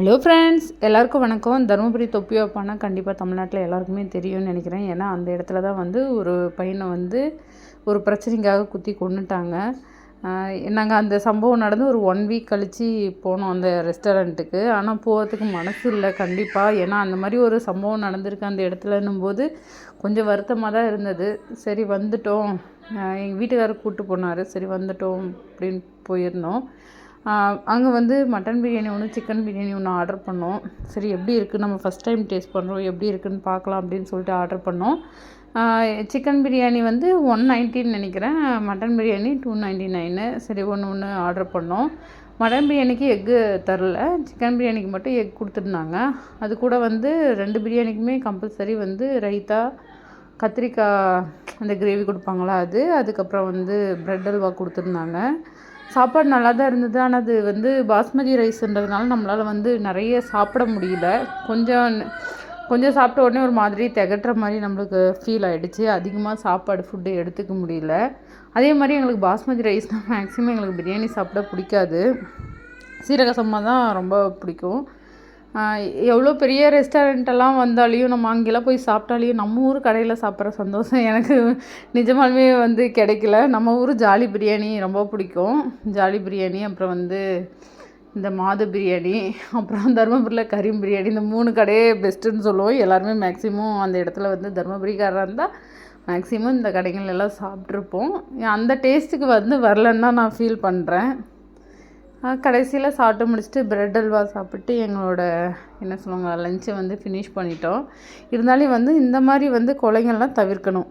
Hello friends எல்லாருக்கும் வணக்கம். தருமபுரி தொப்பி வைப்பானா கண்டிப்பாக தமிழ்நாட்டில் எல்லாருக்குமே தெரியும்னு நினைக்கிறேன். ஏன்னா அந்த இடத்துல தான் வந்து ஒரு பையனை வந்து ஒரு பிரச்சனைக்காக குத்தி கொண்டுட்டாங்க நாங்கள் அந்த சம்பவம் நடந்து ஒரு ஒன் வீக் கழித்து போனோம் அந்த ரெஸ்டாரண்ட்டுக்கு ஆனால் போகிறதுக்கு மனசு இல்லை கண்டிப்பாக ஏன்னா அந்த மாதிரி ஒரு சம்பவம் நடந்திருக்கு அந்த இடத்துலன்னும் போது கொஞ்சம் வருத்தமாக தான் இருந்தது. சரி வந்துட்டோம். எங்கள் வீட்டுக்காரர் கூப்பிட்டு போனார். சரி வந்துட்டோம் அப்படின்னு போயிருந்தோம். அங்கே வந்து மட்டன் பிரியாணி ஒன்று சிக்கன் பிரியாணி ஒன்று ஆர்டர் பண்ணோம். சரி எப்படி இருக்குது நம்ம ஃபஸ்ட் டைம் டேஸ்ட் பண்ணுறோம் எப்படி இருக்குதுன்னு பார்க்கலாம் அப்படின்னு சொல்லிட்டு ஆர்டர் பண்ணோம். சிக்கன் பிரியாணி வந்து ஒன் நைன்ட்டின்னு நினைக்கிறேன். Mutton biryani two ninety nine சரி ஒன்று ஒன்று ஆர்டர் பண்ணோம். மட்டன் பிரியாணிக்கு எக்கு தரல. சிக்கன் பிரியாணிக்கு மட்டும் எக் கொடுத்துருந்தாங்க. அது கூட வந்து ரெண்டு பிரியாணிக்குமே கம்பல்சரி வந்து ரைத்தா கத்திரிக்காய் அந்த கிரேவி கொடுப்பாங்களா அது. அதுக்கப்புறம் வந்து ப்ரெட் அல்வா கொடுத்துருந்தாங்க. சாப்பாடு நல்லா தான் இருந்தது. ஆனால் அது வந்து பாஸ்மதி ரைஸ்ன்றதுனால நம்மளால் வந்து நிறைய சாப்பிட முடியல. கொஞ்சம் கொஞ்சம் சாப்பிட்ட உடனே ஒரு மாதிரி திகட்டுற மாதிரி நம்மளுக்கு ஃபீல் ஆகிடுச்சு அதிகமாக சாப்பாடு ஃபுட்டு எடுத்துக்க முடியல. அதே மாதிரி எங்களுக்கு பாஸ்மதி ரைஸ் தான் மேக்ஸிமம் எங்களுக்கு பிரியாணி சாப்பிட பிடிக்காது. சீரக சம்பா தான் ரொம்ப பிடிக்கும். எவ்வளோ பெரிய ரெஸ்டாரண்ட்டெல்லாம் வந்தாலையும் நம்ம அங்கெல்லாம் போய் சாப்பிட்டாலையும் நம்ம ஊர் கடையில் சாப்பிட்ற சந்தோஷம் எனக்கு நிஜமாலுமே வந்து கிடைக்கல. நம்ம ஊர் ஜாலி பிரியாணி ரொம்ப பிடிக்கும். ஜாலி பிரியாணி அப்புறம் வந்து இந்த மாது பிரியாணி அப்புறம் தருமபுரியில் கரீம் பிரியாணி இந்த மூணு கடையே பெஸ்ட்டுன்னு சொல்லுவோம். எல்லாருமே மேக்ஸிமம் அந்த இடத்துல வந்து தருமபுரிக்காரராக இருந்தால் மேக்ஸிமம் இந்த கடைகள் எல்லாம் சாப்பிட்ருப்போம் அந்த டேஸ்ட்டுக்கு வந்து வரலன்னு தான் நான் ஃபீல் பண்ணுறேன் கடைசியில் சாப்பிட்டு முடிச்சுட்டு ப்ரெட் அல்வா சாப்பிட்டு எங்களோட என்ன சொல்லுவாங்க லஞ்சை வந்து ஃபினிஷ் பண்ணிட்டோம். இருந்தாலும் வந்து இந்த மாதிரி வந்து கொலைங்கள்லாம் தவிர்க்கணும்.